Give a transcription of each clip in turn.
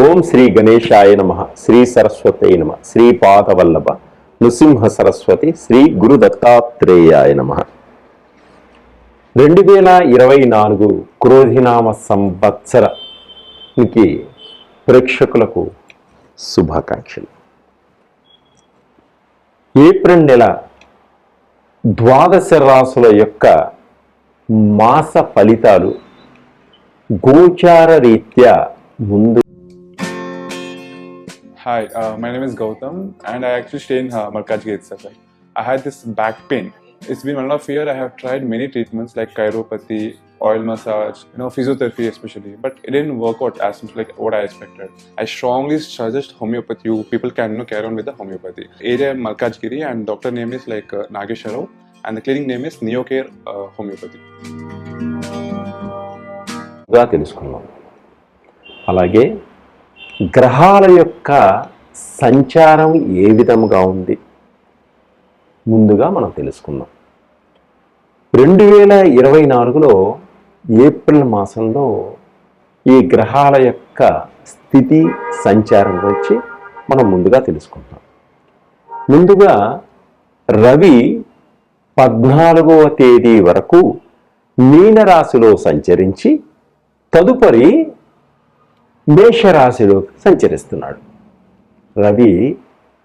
ఓం శ్రీ గణేశాయ నమ శ్రీ సరస్వతి నమ శ్రీ పాదవల్లభ నృసింహ సరస్వతి శ్రీ గురు దత్తాత్రేయాయ నమ. రెండు వేల ఇరవై నాలుగు క్రోధినామ సంవత్సరానికి ప్రేక్షకులకు శుభాకాంక్షలు. ఏప్రిల్ నెల ద్వాదశ రాసుల యొక్క మాస ఫలితాలు గోచార రీత్యా ముందు Hi, uh, my name is Gautam, and I actually stay in uh, Malkajgiri itself. Like, I had this back pain. It's been one and a half year. I have tried many treatments like chiropathy, oil massage, you know, physiotherapy especially, but it didn't work out as much like what I expected. I strongly suggest homeopathy. You people can you know, carry on with the homeopathy. Area Malkajgiri, and doctor name is like uh, Nagesharov, and the clinic name is Neocare uh, Homeopathy. గా తెలుసుకున్నాం అలాగే గ్రహాల యొక్క సంచారం ఏ విధముగా ఉంది? ముందుగా మనం తెలుసుకుందాం. రెండు వేల ఇరవై నాలుగులో ఏప్రిల్ మాసంలో ఈ గ్రహాల యొక్క స్థితి సంచారం గురించి మనం ముందుగా తెలుసుకుంటాం. ముందుగా రవి పద్నాలుగవ తేదీ వరకు మీనరాశిలో సంచరించి తదుపరి మేషరాశిలో సంచరిస్తున్నాడు. రవి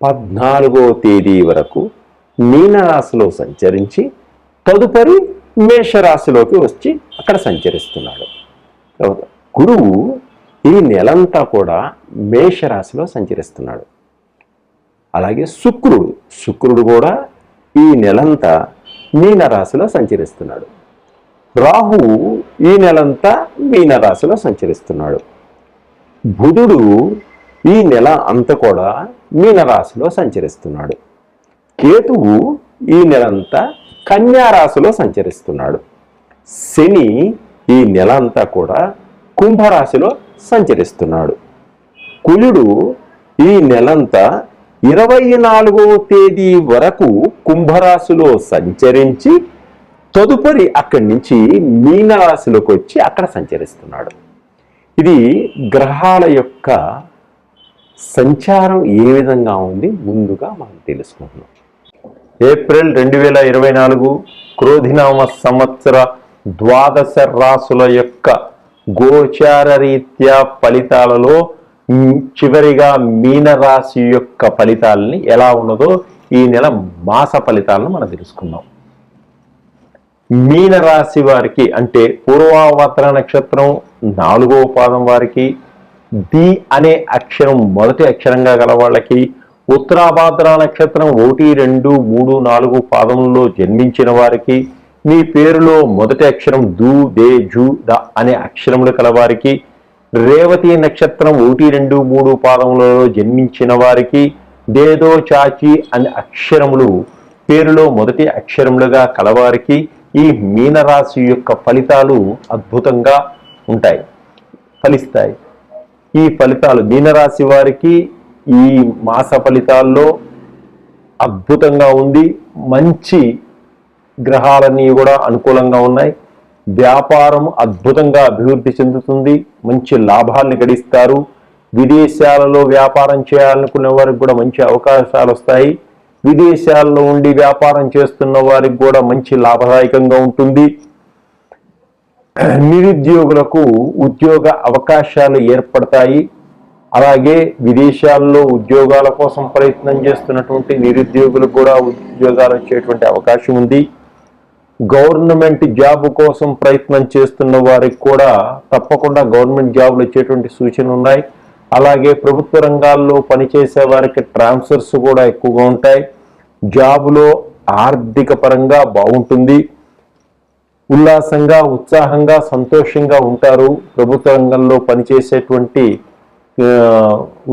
పద్నాలుగో తేదీ వరకు మీనరాశిలో సంచరించి తదుపరి మేషరాశిలోకి వచ్చి అక్కడ సంచరిస్తున్నాడు. తర్వాత గురువు ఈ నెలంతా కూడా మేషరాశిలో సంచరిస్తున్నాడు. అలాగే శుక్రుడు శుక్రుడు కూడా ఈ నెలంతా మీనరాశిలో సంచరిస్తున్నాడు. రాహువు ఈ నెలంతా మీనరాశిలో సంచరిస్తున్నాడు. బుధుడు ఈ నెల అంత కూడా మీనరాశిలో సంచరిస్తున్నాడు. కేతువు ఈ నెలంతా కన్యారాశిలో సంచరిస్తున్నాడు. శని ఈ నెల అంతా కూడా కుంభరాశిలో సంచరిస్తున్నాడు. కులుడు ఈ నెలంతా ఇరవై నాలుగో తేదీ వరకు కుంభరాశిలో సంచరించి తదుపరి అక్కడి నుంచి మీనరాశిలోకి వచ్చి అక్కడ సంచరిస్తున్నాడు. ఇది గ్రహాల యొక్క సంచారం ఏ విధంగా ఉంది ముందుగా మనం తెలుసుకుంటున్నాం. ఏప్రిల్ రెండు వేల ఇరవై నాలుగు క్రోధినామ సంవత్సర ద్వాదశ రాసుల యొక్క గోచార రీత్యా ఫలితాలలో చివరిగా మీనరాశి యొక్క ఫలితాలని ఎలా ఉన్నదో ఈ నెల మాస ఫలితాలను మనం తెలుసుకుందాం. మీనరాశి వారికి అంటే పూర్వావతర నక్షత్రం నాలుగవ పాదం వారికి ది అనే అక్షరం మొదటి అక్షరంగా గల వాళ్ళకి ఉత్తరాభాద్ర నక్షత్రం ఒకటి రెండు మూడు నాలుగు పాదంలో జన్మించిన వారికి మీ పేరులో మొదటి అక్షరం దు దే జు ద అనే అక్షరములు కలవారికి రేవతి నక్షత్రం ఒకటి రెండు మూడు పాదములలో జన్మించిన వారికి దేదో చాచి అనే అక్షరములు పేరులో మొదటి అక్షరములుగా కలవారికి ఈ మీనరాశి యొక్క ఫలితాలు అద్భుతంగా ఉంటాయి ఫలిస్తాయి. ఈ ఫలితాలు మీనరాశి వారికి ఈ మాస ఫలితాల్లో అద్భుతంగా ఉంది మంచి గ్రహాలన్నీ కూడా అనుకూలంగా ఉన్నాయి. వ్యాపారం అద్భుతంగా అభివృద్ధి చెందుతుంది మంచి లాభాల్ని గడిస్తారు. విదేశాలలో వ్యాపారం చేయాలనుకునే వారికి కూడా మంచి అవకాశాలు వస్తాయి. విదేశాల్లో ఉండి వ్యాపారం చేస్తున్న వారికి కూడా మంచి లాభదాయకంగా ఉంటుంది. నిరుద్యోగులకు ఉద్యోగ అవకాశాలు ఏర్పడతాయి. అలాగే విదేశాల్లో ఉద్యోగాల కోసం ప్రయత్నం చేస్తున్నటువంటి నిరుద్యోగులకు కూడా ఉద్యోగాలు వచ్చేటువంటి అవకాశం ఉంది. గవర్నమెంట్ జాబ్ కోసం ప్రయత్నం చేస్తున్న వారికి కూడా తప్పకుండా గవర్నమెంట్ జాబ్లు వచ్చేటువంటి సూచనలు ఉన్నాయి. అలాగే ప్రభుత్వ రంగాల్లో పనిచేసే వారికి ట్రాన్స్ఫర్స్ కూడా ఎక్కువగా ఉంటాయి. జాబులో ఆర్థిక పరంగా బాగుంటుంది. ఉల్లాసంగా ఉత్సాహంగా సంతోషంగా ఉంటారు ప్రభుత్వ రంగంలో పనిచేసేటువంటి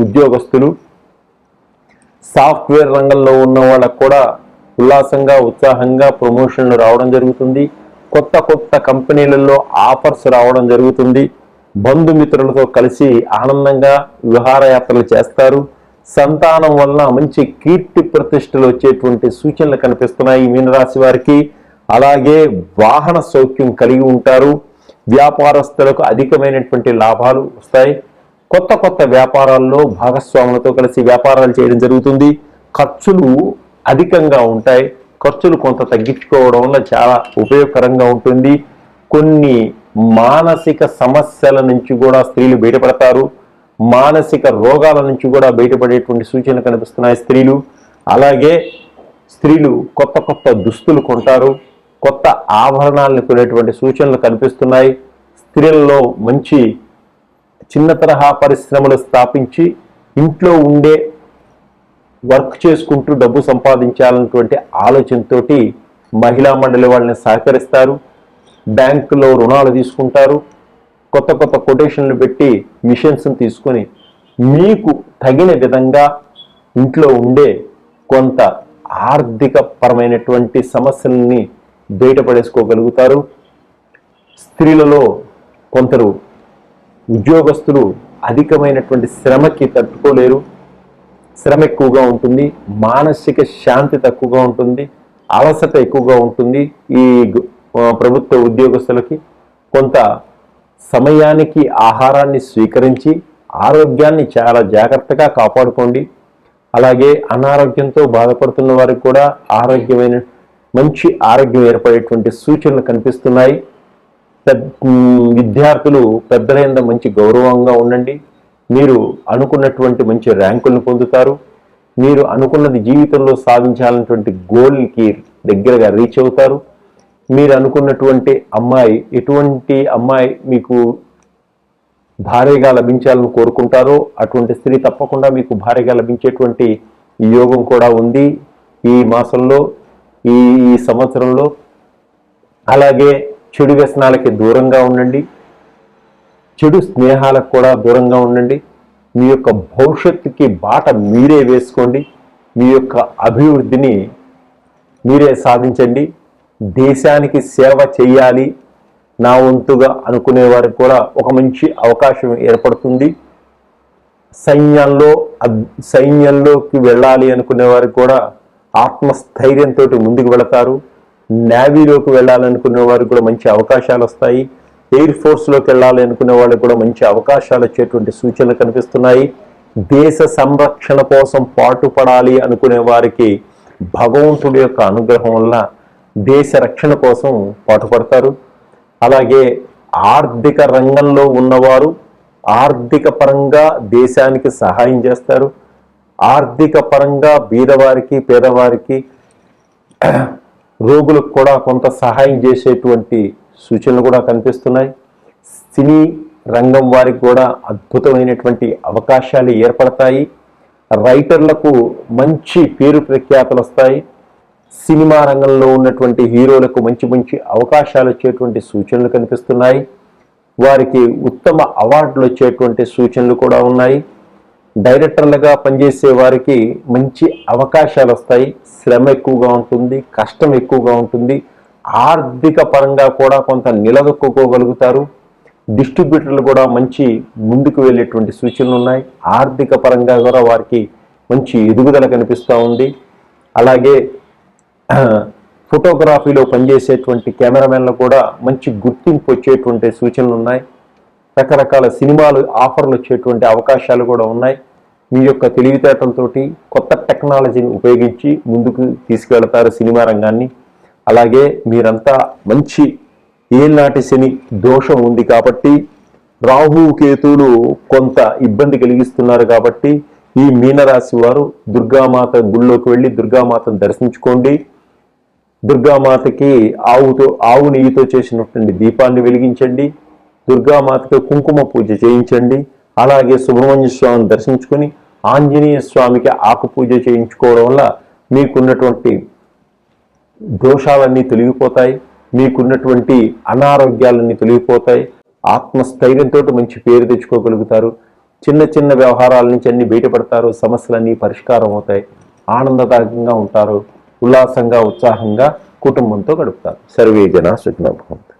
ఉద్యోగస్తులు. సాఫ్ట్వేర్ రంగంలో ఉన్న వాళ్ళకు కూడా ఉల్లాసంగా ఉత్సాహంగా ప్రమోషన్లు రావడం జరుగుతుంది. కొత్త కొత్త కంపెనీలలో ఆఫర్స్ రావడం జరుగుతుంది. బంధుమిత్రులతో కలిసి ఆనందంగా విహారయాత్రలు చేస్తారు. సంతానం వలన మంచి కీర్తి ప్రతిష్టలు వచ్చేటువంటి సూచనలు కనిపిస్తున్నాయి మీనరాశి వారికి. అలాగే వాహన సౌఖ్యం కలిగి ఉంటారు. వ్యాపారస్తులకు అధికమైనటువంటి లాభాలు వస్తాయి. కొత్త కొత్త వ్యాపారాల్లో భాగస్వాములతో కలిసి వ్యాపారాలు చేయడం జరుగుతుంది. ఖర్చులు అధికంగా ఉంటాయి. ఖర్చులు కొంత తగ్గించుకోవడం వల్ల చాలా ఉపయోగకరంగా ఉంటుంది. కొన్ని మానసిక సమస్యల నుంచి కూడా స్త్రీలు బయటపడతారు. మానసిక రోగాల నుంచి కూడా బయటపడేటువంటి సూచనలు కనిపిస్తున్నాయి స్త్రీలు. అలాగే స్త్రీలు కొత్త కొత్త దుస్తులు కొంటారు. కొత్త ఆభరణాలను కొనేటువంటి సూచనలు కనిపిస్తున్నాయి. స్త్రీలలో మంచి చిన్న తరహా పరిశ్రమలు స్థాపించి ఇంట్లో ఉండే వర్క్ చేసుకుంటూ డబ్బు సంపాదించాలన్నటువంటి ఆలోచనతోటి మహిళా మండలి వాళ్ళని సహకరిస్తారు. బ్యాంకులో రుణాలు తీసుకుంటారు. కొత్త కొత్త కొటేషన్లు పెట్టి మిషన్స్ తీసుకొని మీకు తగిన విధంగా ఇంట్లో ఉండే కొంత ఆర్థిక పరమైనటువంటి సమస్యల్ని బయటపడేసుకోగలుగుతారు. స్త్రీలలో కొందరు ఉద్యోగస్తులు అధికమైనటువంటి శ్రమకి తట్టుకోలేరు. శ్రమ ఎక్కువగా ఉంటుంది మానసిక శాంతి తక్కువగా ఉంటుంది అలసట ఎక్కువగా ఉంటుంది ఈ ప్రభుత్వ ఉద్యోగస్తులకి. కొంత సమయానికి ఆహారాన్ని స్వీకరించి ఆరోగ్యాన్ని చాలా జాగ్రత్తగా కాపాడుకోండి. అలాగే అనారోగ్యంతో బాధపడుతున్న వారికి కూడా ఆరోగ్యమైన మంచి ఆరోగ్యం ఏర్పడేటువంటి సూచనలు కనిపిస్తున్నాయి. పెద్ద విద్యార్థులు పెద్దలైన మంచి గౌరవంగా ఉండండి. మీరు అనుకున్నటువంటి మంచి ర్యాంకులను పొందుతారు. మీరు అనుకున్నది జీవితంలో సాధించాలన్నటువంటి గోల్కి దగ్గరగా రీచ్ అవుతారు. మీరు అనుకున్నటువంటి అమ్మాయి ఎటువంటి అమ్మాయి మీకు భార్యగా లభించాలని కోరుకుంటారో అటువంటి స్త్రీ తప్పకుండా మీకు భార్యగా లభించేటువంటి యోగం కూడా ఉంది. ఈ మాసంలో ఈ ఈ సంవత్సరంలో అలాగే చెడు వ్యసనాలకి దూరంగా ఉండండి. చెడు స్నేహాలకు కూడా దూరంగా ఉండండి. మీ యొక్క భవిష్యత్తుకి బాట మీరే వేసుకోండి. మీ యొక్క అభివృద్ధిని మీరే సాధించండి. దేశానికి సేవ చేయాలి. నా వంతుగా అనుకునే వారికి కూడా ఒక మంచి అవకాశం ఏర్పడుతుంది. సైన్యంలో సైన్యంలోకి వెళ్ళాలి అనుకునే వారికి కూడా ఆత్మస్థైర్యంతో ముందుకు వెళతారు. నేవీలోకి వెళ్ళాలనుకునే వారికి కూడా మంచి అవకాశాలు వస్తాయి. ఎయిర్ ఫోర్స్లోకి వెళ్ళాలి అనుకునే వాళ్ళకి కూడా మంచి అవకాశాలు వచ్చేటువంటి సూచనలు కనిపిస్తున్నాయి. దేశ సంరక్షణ కోసం పాటుపడాలి అనుకునే వారికి భగవంతుడి యొక్క అనుగ్రహం వల్ల దేశ రక్షణ కోసం పాటుపడతారు. అలాగే ఆర్థిక రంగంలో ఉన్నవారు ఆర్థిక పరంగా దేశానికి సహాయం చేస్తారు. ఆర్థిక పరంగా బీదవారికి పేదవారికి రోగులకు కూడా కొంత సహాయం చేసేటువంటి సూచనలు కూడా కనిపిస్తున్నాయి. సినీ రంగం వారికి కూడా అద్భుతమైనటువంటి అవకాశాలు ఏర్పడతాయి. రైటర్లకు మంచి పేరు ప్రఖ్యాతలు వస్తాయి. సినిమా రంగంలో ఉన్నటువంటి హీరోలకు మంచి మంచి అవకాశాలు వచ్చేటువంటి సూచనలు కనిపిస్తున్నాయి. వారికి ఉత్తమ అవార్డులు వచ్చేటువంటి సూచనలు కూడా ఉన్నాయి. డైరెక్టర్లుగా పనిచేసే వారికి మంచి అవకాశాలు వస్తాయి. శ్రమ ఎక్కువగా ఉంటుంది కష్టం ఎక్కువగా ఉంటుంది. ఆర్థిక పరంగా కూడా కొంత నిలదొక్కుకోగలుగుతారు. డిస్ట్రిబ్యూటర్లు కూడా మంచి ముందుకు వెళ్ళేటువంటి సూచనలు ఉన్నాయి. ఆర్థిక పరంగా కూడా వారికి మంచి ఎదుగుదల కనిపిస్తూ ఉంది. అలాగే ఫోటోగ్రఫీలో పనిచేసేటువంటి కెమెరామెన్లు కూడా మంచి గుర్తింపు వచ్చేటువంటి సూచనలు ఉన్నాయి. రకరకాల సినిమాలు ఆఫర్లు వచ్చేటువంటి అవకాశాలు కూడా ఉన్నాయి. మీ యొక్క తెలివితేటలతోటి కొత్త టెక్నాలజీని ఉపయోగించి ముందుకు తీసుకెళ్తారు సినిమా రంగాన్ని. అలాగే మీరంతా మంచి ఏనాటి శని దోషం ఉంది కాబట్టి రాహుకేతువులు కొంత ఇబ్బంది కలిగిస్తున్నారు కాబట్టి ఈ మీనరాశి వారు దుర్గామాత గుళ్ళోకి వెళ్ళి దుర్గామాతను దర్శించుకోండి. దుర్గామాతకి ఆవుతో ఆవు నెయ్యితో చేసినటువంటి దీపాన్ని వెలిగించండి. దుర్గామాతకి కుంకుమ పూజ చేయించండి. అలాగే సుబ్రహ్మణ్య స్వామిని దర్శించుకొని ఆంజనేయ స్వామికి ఆకు పూజ చేయించుకోవడం వల్ల మీకున్నటువంటి దోషాలన్నీ తొలగిపోతాయి. మీకున్నటువంటి అనారోగ్యాలన్నీ తొలగిపోతాయి. ఆత్మస్థైర్యంతో మంచి పేరు తెచ్చుకోగలుగుతారు. చిన్న చిన్న వ్యవహారాల నుంచి అన్ని బయటపడతారు. సమస్యలన్నీ పరిష్కారం అవుతాయి. ఆనందదాయకంగా ఉంటారు. ఉల్లాసంగా ఉత్సాహంగా కుటుంబంతో గడుపుతారు. సర్వే జన సుఖినోభవం